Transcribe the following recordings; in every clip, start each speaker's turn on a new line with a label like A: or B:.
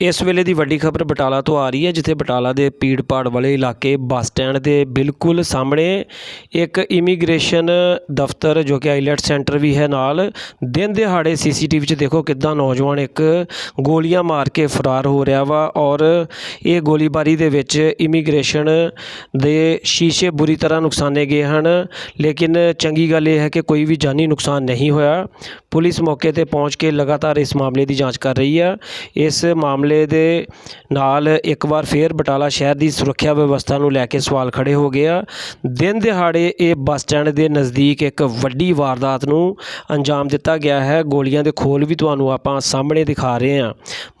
A: ਇਸ ਵੇਲੇ ਦੀ ਵੱਡੀ ਖਬਰ ਬਟਾਲਾ ਤੋਂ ਆ ਰਹੀ ਹੈ, ਜਿੱਥੇ ਬਟਾਲਾ ਦੇ ਪੀੜਪਾੜ ਵਾਲੇ ਇਲਾਕੇ ਬੱਸ ਸਟੈਂਡ ਦੇ ਬਿਲਕੁਲ ਸਾਹਮਣੇ ਇੱਕ ਇਮੀਗ੍ਰੇਸ਼ਨ ਦਫ਼ਤਰ ਜੋ ਕਿ ਆਈਲੈਟ ਸੈਂਟਰ ਵੀ ਹੈ ਨਾਲ, ਦਿਨ ਦਿਹਾੜੇ ਸੀਸੀਟੀਵੀ 'ਚ ਦੇਖੋ ਕਿੱਦਾਂ ਨੌਜਵਾਨ ਇੱਕ ਗੋਲੀਆਂ ਮਾਰ ਕੇ ਫਰਾਰ ਹੋ ਰਿਹਾ ਵਾ ਔਰ ਇਹ ਗੋਲੀਬਾਰੀ ਦੇ ਵਿੱਚ ਇਮੀਗ੍ਰੇਸ਼ਨ ਦੇ ਸ਼ੀਸ਼ੇ ਬੁਰੀ ਤਰ੍ਹਾਂ ਨੁਕਸਾਨੇ ਗਏ ਹਨ, ਲੇਕਿਨ ਚੰਗੀ ਗੱਲ ਇਹ ਹੈ ਕਿ ਕੋਈ ਵੀ ਜਾਨੀ ਨੁਕਸਾਨ ਨਹੀਂ ਹੋਇਆ। ਪੁਲਿਸ ਮੌਕੇ ਤੇ ਪਹੁੰਚ ਕੇ ਲਗਾਤਾਰ ਇਸ ਮਾਮਲੇ ਦੀ ਜਾਂਚ ਕਰ ਰਹੀ ਹੈ ਇਸ ਮਾਮਲੇ ਦੇ ਨਾਲ ਇੱਕ ਵਾਰ ਫੇਰ ਬਟਾਲਾ ਸ਼ਹਿਰ ਦੀ ਸੁਰੱਖਿਆ ਵਿਵਸਥਾ ਨੂੰ ਲੈ ਕੇ ਸਵਾਲ ਖੜੇ ਹੋ ਗਏ ਆ। ਦਿਨ ਦਿਹਾੜੇ ਇਹ ਬੱਸ ਸਟੈਂਡ ਦੇ ਨਜ਼ਦੀਕ ਇੱਕ ਵੱਡੀ ਵਾਰਦਾਤ ਨੂੰ ਅੰਜਾਮ ਦਿੱਤਾ ਗਿਆ ਹੈ। ਗੋਲੀਆਂ ਦੇ ਖੋਲ ਵੀ ਤੁਹਾਨੂੰ ਆਪਾਂ ਸਾਹਮਣੇ ਦਿਖਾ ਰਹੇ ਹਾਂ।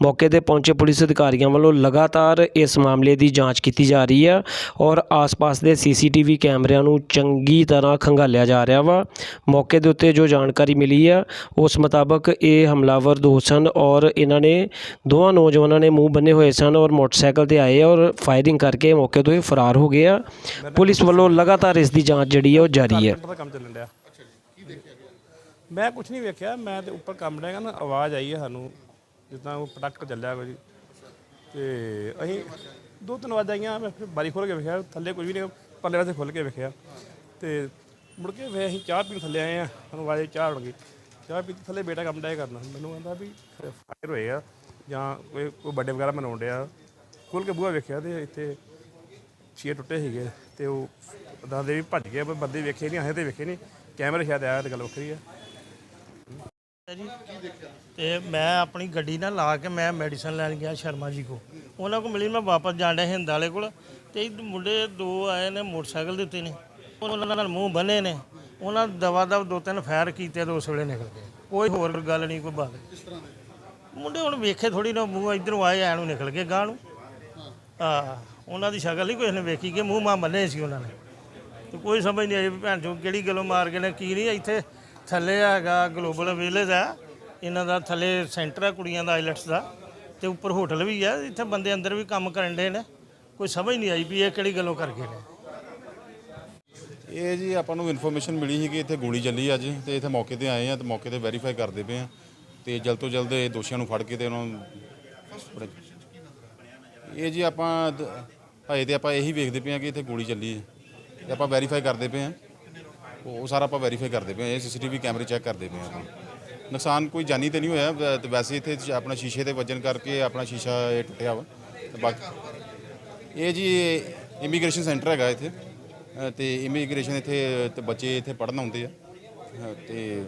A: ਮੌਕੇ ਤੇ ਪਹੁੰਚੇ ਪੁਲਿਸ ਅਧਿਕਾਰੀਆਂ ਵੱਲੋਂ ਲਗਾਤਾਰ ਇਸ ਮਾਮਲੇ ਦੀ ਜਾਂਚ ਕੀਤੀ ਜਾ ਰਹੀ ਹੈ ਔਰ ਆਸ-ਪਾਸ ਦੇ ਸੀਸੀਟੀਵੀ ਕੈਮਰਿਆਂ ਨੂੰ ਚੰਗੀ ਤਰ੍ਹਾਂ ਖੰਗਾਲਿਆ ਜਾ ਰਿਹਾ ਵਾ। ਮੌਕੇ ਦੇ ਉੱਤੇ ਜੋ ਜਾਣਕਾਰੀ ਮਿਲੀ ਆ ਉਸ ਮੁਤਾਬਕ ਇਹ ਹਮਲਾਵਰ ਦੋ ਸਨ ਔਰ ਇਹਨਾਂ ਨੇ ਦੋਵਾਂ ਨੌਜਵਾਨਾਂ ਨੇ ਮੂੰਹ ਬੰਨੇ ਹੋਏ ਸਨ ਔਰ ਮੋਟਰਸਾਈਕਲ ਤੇ ਆਏ ਔਰ ਫਾਇਰਿੰਗ ਕਰਕੇ ਮੌਕੇ ਤੋਂ ਇਹ ਫਰਾਰ ਹੋ ਗਏ ਆ। ਪੁਲਿਸ ਵੱਲੋਂ ਲਗਾਤਾਰ ਇਸ ਦੀ ਜਾਂਚ ਜਿਹੜੀ ਹੈ ਉਹ ਜਾਰੀ ਹੈ।
B: ਕੰਮ ਚੱਲਣ ਮੈਂ ਕੁਝ ਨਹੀਂ ਵੇਖਿਆ, ਮੈਂ ਤੇ ਉੱਪਰ ਕੰਮ ਡਿਆ ਨਾ, ਆਵਾਜ਼ ਆਈ ਹੈ ਸਾਨੂੰ, ਜਿੱਦਾਂ ਉਹ ਪ੍ਰੋਡਕਟ ਚੱਲਿਆ ਕੋਈ। ਤੇ ਅਸੀਂ ਦੋ ਤਿੰਨ ਆਵਾਜ਼ਾਂ ਆਈਆਂ, ਮੈਂ ਫਿਰ ਬਾਰੀ ਖੋਲ ਕੇ ਵੇਖਿਆ, ਥੱਲੇ ਕੁਝ ਵੀ ਨਹੀਂ, ਪਰਲੇ ਪਾਸੇ ਖੁੱਲ ਕੇ ਵੇਖਿਆ। ਤੇ ਮੁੜ ਕੇ ਵੇ ਅਸੀਂ ਚਾਹ ਪੀਣ ਥੱਲੇ ਆਏ ਆ, ਸਾਨੂੰ ਆਵਾਜ਼ ਚਾਹ ਬਣ ਗਈ। ਚਾਹ ਪੀਤੀ ਥੱਲੇ ਬੇਟਾ ਕੰਮ ਡਿਆ ਕਰਨਾ। ਮੈਨੂੰ ਕਹਿੰਦਾ ਵੀ ਫਾਇਰ ਹੋਏ ਆ ਜਾਂ ਕੋਈ ਕੋਈ ਵੱਡੇ ਵਗੈਰਾ ਮਨਾਉਣ ਡਿਆ। ਖੁੱਲ ਕੇ ਬੂਹਾ ਵੇਖਿਆ ਤੇ ਇੱਥੇ ਛੇ ਟੁੱਟੇ ਸੀਗੇ ਤੇ ਉਹ ਦਾਦੇ ਵੀ ਭੱਜ ਗਏ ਪਰ ਬੰਦੇ ਵੇਖੇ ਨਹੀਂ ਆਏ ਤੇ ਵੇਖੇ ਨਹੀਂ ਕੈਮਰੇ ਸ਼ਾਇਦ ਆਇਆ ਤੇ ਗੱਲ ਵੱਖਰੀ ਆ।
C: ਜੀ, ਤੇ ਮੈਂ ਆਪਣੀ ਗੱਡੀ ਨਾਲ ਲਾ ਕੇ ਮੈਂ ਮੈਡੀਸਨ ਲੈਣ ਗਿਆ ਸ਼ਰਮਾ ਜੀ ਕੋ ਉਹਨਾਂ ਕੋ ਮਿਲੀ, ਮੈਂ ਵਾਪਸ ਜਾਣ ਡਿਆ ਹਿੰਦ ਵਾਲੇ ਕੋਲ। ਤੇ ਮੁੰਡੇ ਦੋ ਆਏ ਨੇ ਮੋਟਰਸਾਈਕਲ ਦੇ ਉੱਤੇ ਨੇ। ਉਹਨਾਂ ਨਾਲ ਮੂੰਹ ਬੰਨੇ ਨੇ। ਉਹਨਾਂ ਦਵਾ ਦਵ ਦੋ ਤਿੰਨ ਫਾਇਰ ਕੀਤੇ ਤੇ ਉਸ ਵੇਲੇ ਨਿਕਲ ਗਏ। ਕੋਈ ਹੋਰ ਗੱਲ ਨਹੀਂ, ਕੋਈ ਬਾਤ ਕਿਸ ਤਰ੍ਹਾਂ ਮੁੰਡੇ ਹੁਣ ਵੇਖੇ ਥੋੜੀ ਨਾ, ਮੂੰਹ ਇਧਰੋਂ ਆਏ, ਐ ਨੂੰ ਨਿਕਲ ਗਏ ਗਾਂ ਨੂੰ। ਆ ਉਹਨਾਂ ਦੀ ਸ਼ਕਲ ਨਹੀਂ ਕੋਈ ਨੇ ਵੇਖੀ ਕਿ ਮੂੰਹ ਮਾਂ ਬੰਨੇ ਸੀ ਉਹਨਾਂ ਨੇ। ਤੇ ਕੋਈ ਸਮਝ ਨਹੀਂ ਆਈ ਵੀ ਭੈਣ ਚੋਂ ਕਿਹੜੀ ਗੱਲੋਂ ਮਾਰ ਗਏ ਨੇ, ਕੀ ਨਹੀਂ, ਇੱਥੇ ਥੱਲੇ ਹੈਗਾ ਗਲੋਬਲ ਵਿਲੇਜ ਆ। ਇਹਨਾਂ ਦਾ ਥੱਲੇ ਸੈਂਟਰ ਆ ਕੁੜੀਆਂ ਦਾ, ਆਈਲੈਟਸ ਦਾ। ਤੇ ਉੱਪਰ ਹੋਟਲ ਵੀ ਆ, ਇੱਥੇ ਬੰਦੇ ਅੰਦਰ ਵੀ ਕੰਮ ਕਰਨ ਦੇ ਨੇ। ਕੋਈ ਸਮਝ ਨਹੀਂ ਆਈ ਵੀ ਇਹ ਕਿਹੜੀ ਗੱਲੋਂ ਕਰ ਗਏ ਨੇ।
D: ਇਹ ਜੀ ਆਪਾਂ ਨੂੰ ਇਨਫੋਰਮੇਸ਼ਨ ਮਿਲੀ ਸੀ ਕਿ ਇੱਥੇ ਗੋਲੀ ਚੱਲੀ ਅੱਜ ਤੇ ਇੱਥੇ ਮੌਕੇ ਤੇ ਆਏ ਆ ਤੇ ਮੌਕੇ ਤੇ ਵੈਰੀਫਾਈ ਕਰਦੇ ਪਏ ਆ ਤੇ ਜਲਦ ਤੋਂ ਜਲਦ ਇਹ ਦੋਸ਼ੀਆਂ ਨੂੰ ਫੜ ਕੇ ਤੇ ਉਹਨਾਂ ਨੂੰ ਇਹ ਜੀ ਆਪਾਂ ਦ- ਹਜੇ ਤੇ ਆਪਾਂ ਇਹੀ ਵੇਖਦੇ ਪਏ ਆ ਕਿ ਇੱਥੇ ਗੋਲੀ ਚੱਲੀ ਹੈ ਤੇ ਆਪਾਂ ਵੈਰੀਫਾਈ ਕਰਦੇ ਪਏ ਆ। ਉਹ ਸਾਰਾ ਆਪਾਂ ਵੈਰੀਫਾਈ ਕਰਦੇ ਪਏ ਆ, ਇਹ ਸੀਸੀਟੀਵੀ ਕੈਮਰੇ ਚੈੱਕ ਕਰਦੇ ਪਏ ਆ ਆਪਾਂ। ਨੁਕਸਾਨ ਕੋਈ ਜਾਨੀ ਤੇ ਨਹੀਂ ਹੋਇਆ ਤੇ ਵੈਸੇ ਇੱਥੇ ਜ- ਆਪਣਾ ਸ਼ੀਸ਼ੇ 'ਤੇ ਵੱਜਣ ਕਰਕੇ ਆਪਣਾ ਸ਼ੀਸ਼ਾ ਇਹ ਟੁੱਟਿਆ ਵਾ। ਤੇ ਬਾਕੀ ਇਹ ਜੀ ਇਮੀਗ੍ਰੇਸ਼ਨ ਸੈਂਟਰ ਹੈਗਾ ਇੱਥੇ। ਤੇ ਇਮੀਗ੍ਰੇਸ਼ਨ ਇੱਥੇ ਤੇ ਬੱਚੇ ਇੱਥੇ ਪੜ੍ਹਨ ਆਉਂਦੇ ਆ। ਅ, ਤੇ